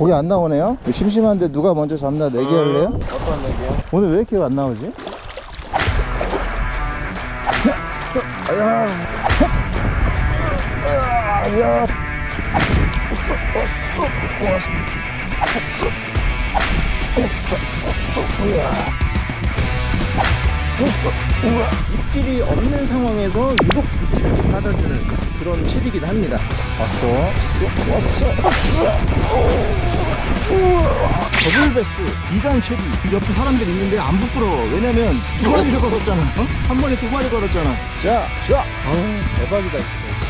고기 안 나오네요 심심한데 누가 먼저 잡나 내기 할래요? 어떤 얘기요? 오늘 왜 이렇게 안 나오지? 아야 아야 입질이 없는 상황에서 유독 입질을 받아주는 그런 채비긴 합니다. 왔어? 왔어? 왔어? 더블베스 2단 채비 그 옆에 사람들 있는데 안 부끄러워. 왜냐면 두 마리를 걸었잖아. 어? 한 번에 두 마리 걸었잖아. 자, 자. 아 대박이다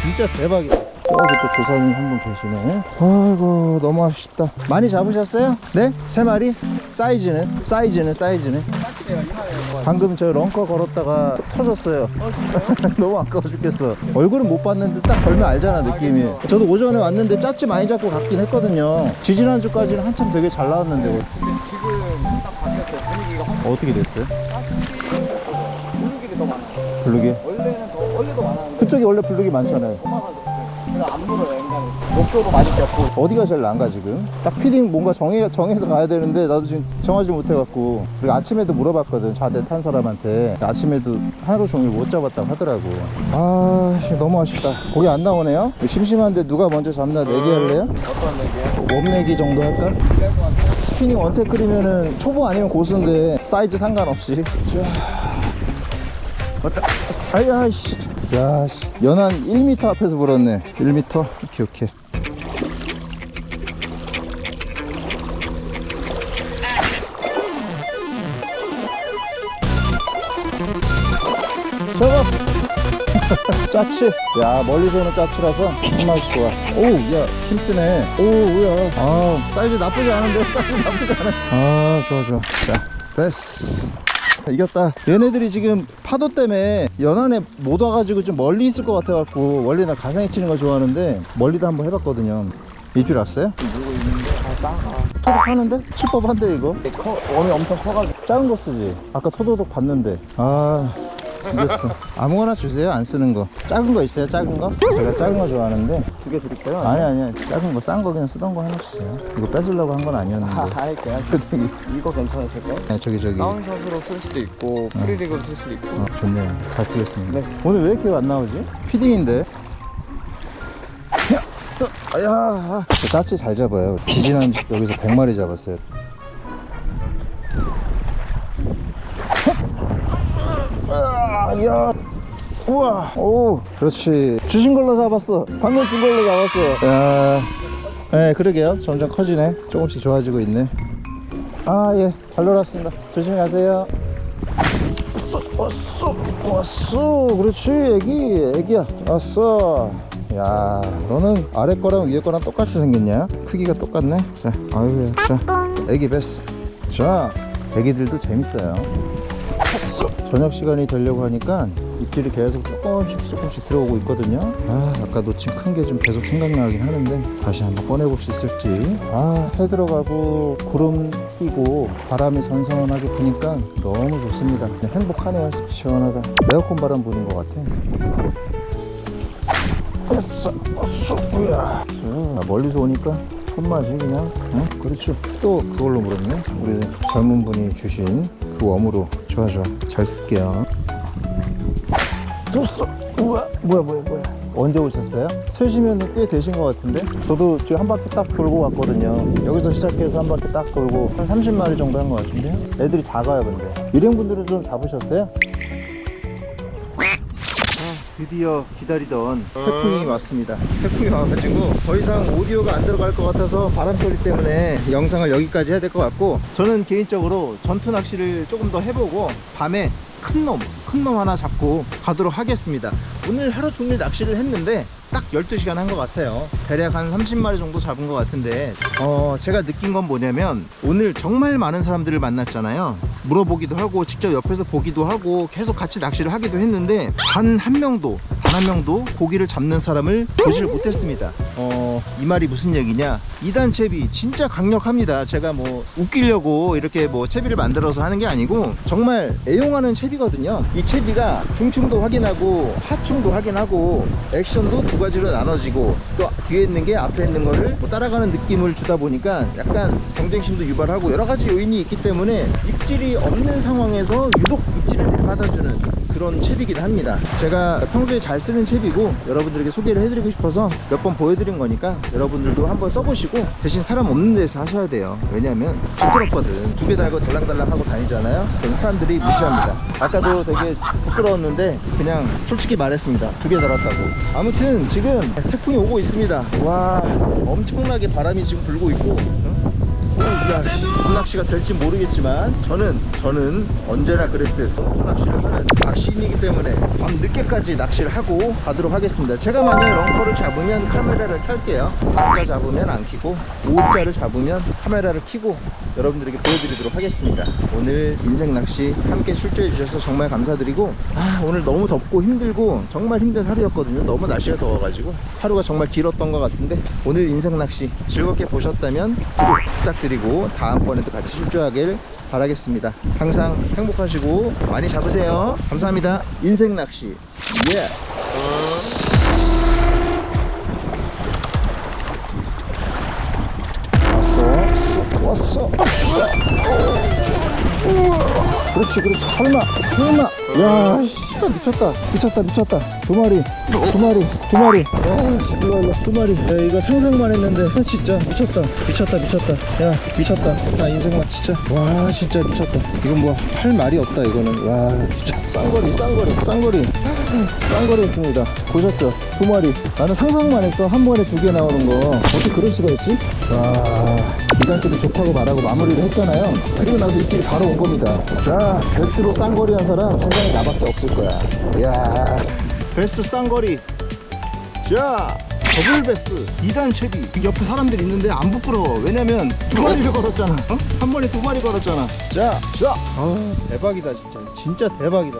진짜 대박이다 저기 또 조사님 한 분 계시네 아이고 너무 아쉽다 많이 잡으셨어요? 네? 세 마리? 사이즈는? 사이즈는 사이즈는? 방금 저 런커 걸었다가 터졌어요 너무 아까워 죽겠어 얼굴은 못 봤는데 딱 걸면 알잖아 느낌이 저도 오전에 왔는데 짜치 많이 잡고 갔긴 했거든요 지지난주까지는 한참 되게 잘 나왔는데 근데 지금 딱 바뀌었어요. 분위기가 확 어떻게 됐어요? 분위기가 더 많아요. 블루기? 원래는 더 원래도 많았는데 그쪽이 원래 블루기 많잖아요 안 물어요 인간이. 목표도 많이 뺐고. 어디가 제일 난가 지금? 딱 피딩 뭔가 정해, 정해서 가야 되는데 나도 지금 정하지 못해갖고 그리고 아침에도 물어봤거든 자대 탄 사람한테 아침에도 하루 종일 못 잡았다고 하더라고 아 씨, 너무 아쉽다 고기 안 나오네요 심심한데 누가 먼저 잡나 내기 할래요? 어떤 얘기요? 웜내기 정도 할까? 스피닝 원태클이면은 초보 아니면 고수인데 사이즈 상관없이 자. 왔다 아야 씨. 야 씨. 연한 1m 앞에서 불었네. 1m 오케이 오케이. 잡았어. 짜치. 야 멀리서는 짜치라서 손맛이 좋아. 오야 힘쓰네. 오야. 아 사이즈 나쁘지 않은데 사이즈 나쁘지 않아. 아 좋아 좋아. 자 됐어 이겼다 얘네들이 지금 파도 때문에 연안에 못 와가지고 좀 멀리 있을 것 같아갖고 원래 나 가상에 치는 걸 좋아하는데 멀리도 한번 해봤거든요 입질 왔어요? 누구 있는데 다 작아. 토독 하는데? 칠법한데 이거 커, 웜이 엄청 커가지고. 작은 거 쓰지 아까 토도독 봤는데 아 이겼어. 아무거나 주세요 안 쓰는 거. 작은 거 있어요 작은 거? 제가 작은 거 좋아하는데. 두 개 드릴까요? 아니 아니 작은 거 싼 거 그냥 쓰던 거 하나 주세요. 이거 뺏으려고 한 건 아니었는데. 아, 할게요. 이거 괜찮으실까요? 네, 저기 저기. 어, 다운샷으로 쓸 수도 있고 프리릭으로 쓸 수도 있고. 좋네요. 잘 쓰겠습니다. 네. 오늘 왜 이렇게 안 나오지? 피딩인데. 야, 또, 아야! 저 짜치 잘 잡아요. 지지난 여기서 100마리 잡았어요 야 우와 오 그렇지 주신 걸로 잡았어 방금 준 걸로 잡았어 야 네, 그러게요. 점점 커지네. 조금씩 좋아지고 있네. 아, 예. 잘 놀았습니다. 조심히 가세요. 왔어, 왔어. 그렇지, 애기, 애기야. 왔어. 야, 너는 아래 거랑 위에 거랑 똑같이 생겼냐? 크기가 똑같네. 자, 아유야. 자, 애기 베스. 자, 애기들도 재밌어요. 저녁 시간이 되려고 하니까 입질이 계속 조금씩 조금씩 들어오고 있거든요. 아, 아까 놓친 큰 게 좀 계속 생각나긴 하는데 다시 한번 꺼내볼 수 있을지. 아, 해 들어가고 구름 끼고 바람이 선선하게 부니까 너무 좋습니다. 행복하네요. 시원하다. 에어컨 바람 부는 것 같아. 어싸, 어싸, 뭐야. 자, 멀리서 오니까 손맛이 그냥, 어? 그렇죠. 또 그걸로 물었네. 우리 젊은 분이 주신 그 웜으로. 좋아, 좋아. 잘 쓸게요. 줬어. 우와, 뭐야, 뭐야, 뭐야. 언제 오셨어요? 3시면 꽤 되신 것 같은데? 저도 지금 한 바퀴 딱 돌고 왔거든요. 여기서 시작해서 한 바퀴 딱 돌고 한 30마리 정도 한 것 같은데요? 애들이 작아요, 근데. 일행분들은 좀 잡으셨어요? 드디어 기다리던 태풍이 왔습니다. 태풍이 와가지고 더 이상 오디오가 안 들어갈 것 같아서 바람 소리 때문에 영상을 여기까지 해야 될 것 같고 저는 개인적으로 전투 낚시를 조금 더 해보고 밤에 큰 놈, 큰 놈 하나 잡고 가도록 하겠습니다. 오늘 하루 종일 낚시를 했는데 딱 12시간 한 것 같아요. 대략 한 30마리 정도 잡은 것 같은데, 어, 제가 느낀 건 뭐냐면, 오늘 정말 많은 사람들을 만났잖아요. 물어보기도 하고, 직접 옆에서 보기도 하고, 계속 같이 낚시를 하기도 했는데, 단 한 명도, 한 단 한 명도 고기를 잡는 사람을 보지를 못했습니다. 어, 이 말이 무슨 얘기냐? 2단 채비 진짜 강력합니다. 제가 뭐 웃기려고 이렇게 뭐 채비를 만들어서 하는 게 아니고 정말 애용하는 채비거든요. 이 채비가 중충도 확인하고 하충도 확인하고 액션도 두 가지로 나눠지고 또 뒤에 있는 게 앞에 있는 거를 뭐 따라가는 느낌을 주다 보니까 약간 경쟁심도 유발하고 여러 가지 요인이 있기 때문에 입질이 없는 상황에서 유독 입질을 받아주는 그런 채비이긴 합니다. 제가 평소에 잘 쓰는 채비고 여러분들에게 소개를 해드리고 싶어서 몇 번 보여드린 거니까 여러분들도 한번 써보시고 대신 사람 없는 데서 하셔야 돼요. 왜냐면 부끄럽거든. 두 개 달고 달랑달랑 하고 다니잖아요. 그럼 사람들이 무시합니다. 아까도 되게 부끄러웠는데 그냥 솔직히 말했습니다. 두 개 달았다고. 아무튼 지금 태풍이 오고 있습니다. 와 엄청나게 바람이 지금 불고 있고 낚시가 될지 모르겠지만 저는 저는 언제나 그랬듯 낚시를 하는 낚시인이기 때문에 밤 늦게까지 낚시를 하고 가도록 하겠습니다. 제가 만약에 렁커를 잡으면 카메라를 켤게요. 4자 잡으면 안 켜고 5자를 잡으면 카메라를 켜고 여러분들에게 보여드리도록 하겠습니다. 오늘 인생 낚시 함께 출조해 주셔서 정말 감사드리고 아, 오늘 너무 덥고 힘들고 정말 힘든 하루였거든요. 너무 날씨가 더워가지고 하루가 정말 길었던 것 같은데 오늘 인생 낚시 즐겁게 보셨다면 구독 부탁드리고 다음번에도 같이 출조하길 바라겠습니다. 항상 행복하시고 많이 잡으세요. 감사합니다. 인생 낚시. 예. 왔 왔어. 그렇지, 그렇지. 설마, 설마. 야, 씨, 미쳤다, 미쳤다, 미쳤다. 두 마리, 두 마리, 두 마리. 야, 씨, 일로, 일로, 두 마리. 야, 이거 상상만 했는데, 아, 진짜 미쳤다, 미쳤다, 미쳤다. 야, 미쳤다. 나 인생만 진짜. 와, 진짜 미쳤다. 이건 뭐할 말이 없다, 이거는. 와, 진짜 쌍거리, 쌍거리, 쌍거리. 쌍거리 했습니다. 보셨죠? 두 마리. 나는 상상만 했어. 한 번에 두 개 나오는 거. 어떻게 그럴 수가 있지? 와, 이단집이 좋다고 말하고 마무리를 했잖아요. 그리고 나서 이끼리 바로 온 겁니다. 자, 베스로 쌍거리 한 사람 세상에 나밖에 없을 거야. 이야, 베스 쌍거리. 자, 더블 베스 2단 채비. 옆에 사람들이 있는데 안 부끄러워. 왜냐면 두 마리를 걸었잖아. 어? 한 번에 두 마리 걸었잖아. 자, 자. 아, 대박이다, 진짜. 진짜 대박이다.